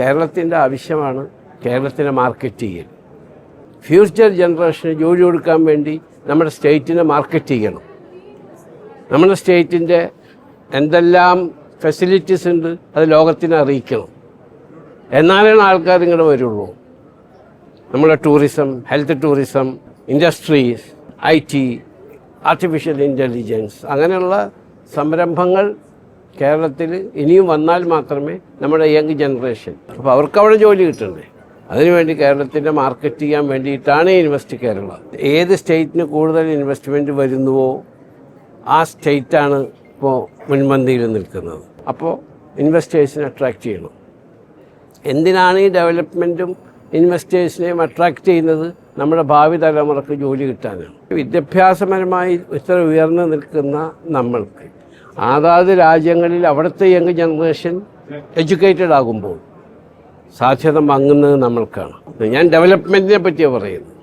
കേരളത്തിന്റെ ആവശ്യമാണ് കേരളത്തിന്റെ മാർക്കറ്റ് ചെയ്യൽ. ഫ്യൂച്ചർ ജനറേഷന് ജോലി കൊടുക്കാൻ വേണ്ടി നമ്മുടെ സ്റ്റേറ്റിനെ മാർക്കറ്റ് ചെയ്യണം. നമ്മുടെ സ്റ്റേറ്റിന്റെ എന്തെല്ലാം ഫെസിലിറ്റീസ് ഉണ്ട് അത് ലോകത്തിനെ അറിയിക്കണം. എന്നാലാണ് ആൾക്കാർ ഇങ്ങോട്ട് വരുള്ളൂ. നമ്മുടെ tourism health tourism industries I T artificial intelligence അങ്ങനെയുള്ള സംരംഭങ്ങൾ കേരളത്തിൽ ഇനിയും വന്നാൽ മാത്രമേ നമ്മുടെ യങ് ജനറേഷൻ. അപ്പോൾ അവർക്ക് അവിടെ ജോലി കിട്ടണ്ടേ അതിനുവേണ്ടി കേരളത്തിന്റെ മാർക്കറ്റ് ചെയ്യാൻ വേണ്ടിയിട്ടാണ് ഇൻവെസ്റ്റ് കേരള. ഏത് സ്റ്റേറ്റിന് കൂടുതൽ ഇൻവെസ്റ്റ്മെന്റ് വരുന്നുവോ ആ സ്റ്റേറ്റാണ് ഇപ്പോൾ മുൻപന്തിയിൽ നിൽക്കുന്നത്. അപ്പോൾ ഇൻവെസ്റ്റേഴ്സിനെ അട്രാക്റ്റ് ചെയ്യണം. എന്തിനാണ് ഈ ഡെവലപ്മെന്റും ഇൻവെസ്റ്റേഴ്സിനെയും അട്രാക്റ്റ് ചെയ്യുന്നത്? നമ്മുടെ ഭാവി തലമുറയ്ക്ക് ജോലി കിട്ടാനാണ്. വിദ്യാഭ്യാസപരമായി ഇത്ര ഉയർന്നു നിൽക്കുന്ന നമ്മൾക്ക് അതാത് രാജ്യങ്ങളിൽ അവിടുത്തെ യങ് ജനറേഷൻ എഡ്യൂക്കേറ്റഡ് ആകുമ്പോൾ സാധ്യത മങ്ങുന്നത് നമ്മൾക്കാണ് ഞാൻ ഡെവലപ്മെന്റിനെ പറ്റിയാണ് പറയുന്നത്.